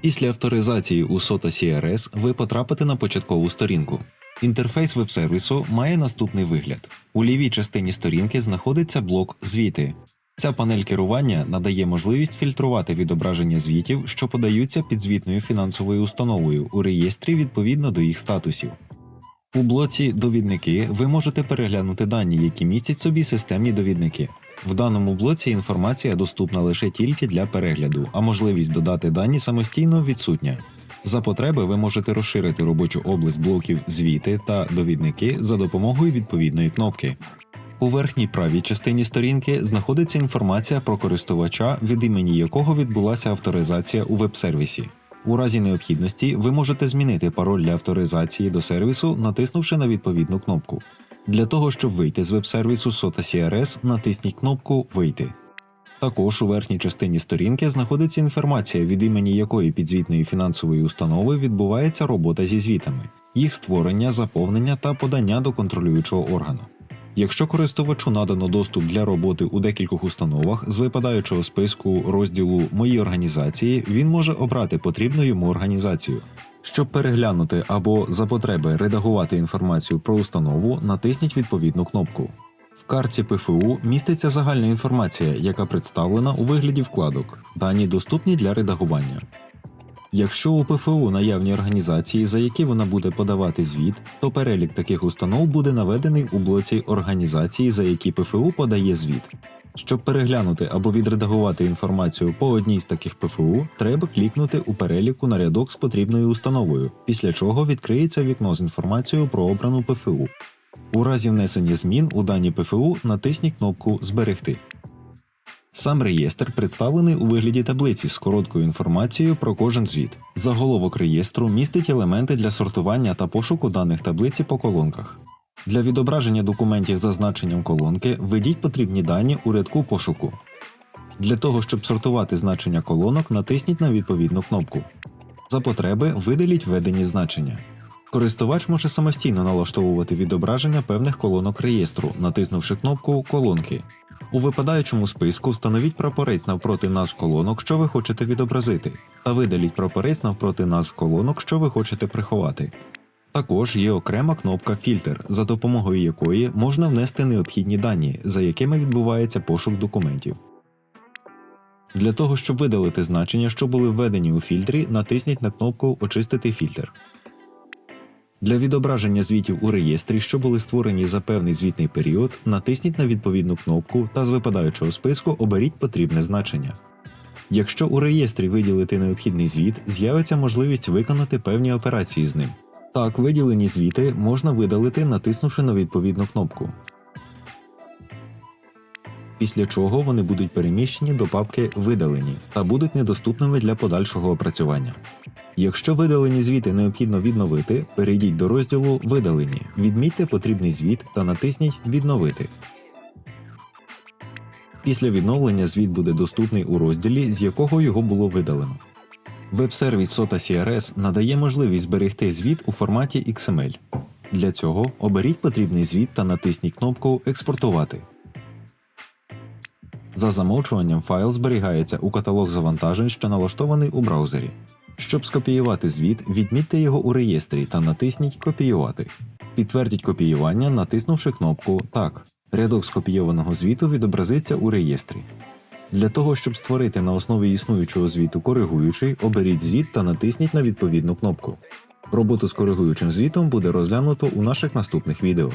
Після авторизації у SOTA CRS ви потрапите на початкову сторінку. Інтерфейс веб-сервісу має наступний вигляд: у лівій частині сторінки знаходиться блок Звіти. Ця панель керування надає можливість фільтрувати відображення звітів, що подаються підзвітною фінансовою установою у реєстрі відповідно до їх статусів. У блоці Довідники ви можете переглянути дані, які містять собі системні довідники. В даному блоці інформація доступна лише тільки для перегляду, а можливість додати дані самостійно відсутня. За потреби ви можете розширити робочу область блоків звіти та довідники за допомогою відповідної кнопки. У верхній правій частині сторінки знаходиться інформація про користувача, від імені якого відбулася авторизація у веб-сервісі. У разі необхідності ви можете змінити пароль для авторизації до сервісу, натиснувши на відповідну кнопку. Для того, щоб вийти з веб-сервісу SOTA CRS, натисніть кнопку Вийти. Також у верхній частині сторінки знаходиться інформація, від імені якої підзвітної фінансової установи відбувається робота зі звітами, їх створення, заповнення та подання до контролюючого органу. Якщо користувачу надано доступ для роботи у декількох установах з випадаючого списку розділу Мої організації, він може обрати потрібну йому організацію. Щоб переглянути або за потреби редагувати інформацію про установу, натисніть відповідну кнопку. В карті ПФУ міститься загальна інформація, яка представлена у вигляді вкладок. Дані доступні для редагування. Якщо у ПФУ наявні організації, за які вона буде подавати звіт, то перелік таких установ буде наведений у блоці організації, за які ПФУ подає звіт. Щоб переглянути або відредагувати інформацію по одній з таких ПФУ, треба клікнути у переліку на рядок з потрібною установою, після чого відкриється вікно з інформацією про обрану ПФУ. У разі внесення змін у дані ПФУ натисніть кнопку Зберегти. Сам реєстр представлений у вигляді таблиці з короткою інформацією про кожен звіт. Заголовок реєстру містить елементи для сортування та пошуку даних таблиці по колонках. Для відображення документів за значенням колонки введіть потрібні дані у рядку пошуку. Для того, щоб сортувати значення колонок, натисніть на відповідну кнопку. За потреби видаліть введені значення. Користувач може самостійно налаштовувати відображення певних колонок реєстру, натиснувши кнопку Колонки. У випадаючому списку встановіть прапорець навпроти назв колонок, що ви хочете відобразити, та видаліть прапорець навпроти назв колонок, що ви хочете приховати. Також є окрема кнопка Фільтр, за допомогою якої можна внести необхідні дані, за якими відбувається пошук документів. Для того, щоб видалити значення, що були введені у фільтрі, натисніть на кнопку Очистити фільтр. Для відображення звітів у реєстрі, що були створені за певний звітний період, натисніть на відповідну кнопку та з випадаючого списку оберіть потрібне значення. Якщо у реєстрі виділити необхідний звіт, з'явиться можливість виконати певні операції з ним. Так, виділені звіти можна видалити, натиснувши на відповідну кнопку. Після чого вони будуть переміщені до папки Видалені та будуть недоступними для подальшого опрацювання. Якщо видалені звіти необхідно відновити, перейдіть до розділу Видалені, відмітьте потрібний звіт та натисніть Відновити. Після відновлення звіт буде доступний у розділі, з якого його було видалено. Веб-сервіс SOTA CRS надає можливість зберегти звіт у форматі XML. Для цього оберіть потрібний звіт та натисніть кнопку Експортувати. За замовчуванням файл зберігається у каталог завантажень, що налаштований у браузері. Щоб скопіювати звіт, відмітьте його у реєстрі та натисніть Копіювати. Підтвердіть копіювання, натиснувши кнопку Так. Рядок скопійованого звіту відобразиться у реєстрі. Для того, щоб створити на основі існуючого звіту коригуючий, оберіть звіт та натисніть на відповідну кнопку. Роботу з коригуючим звітом буде розглянуто у наших наступних відео.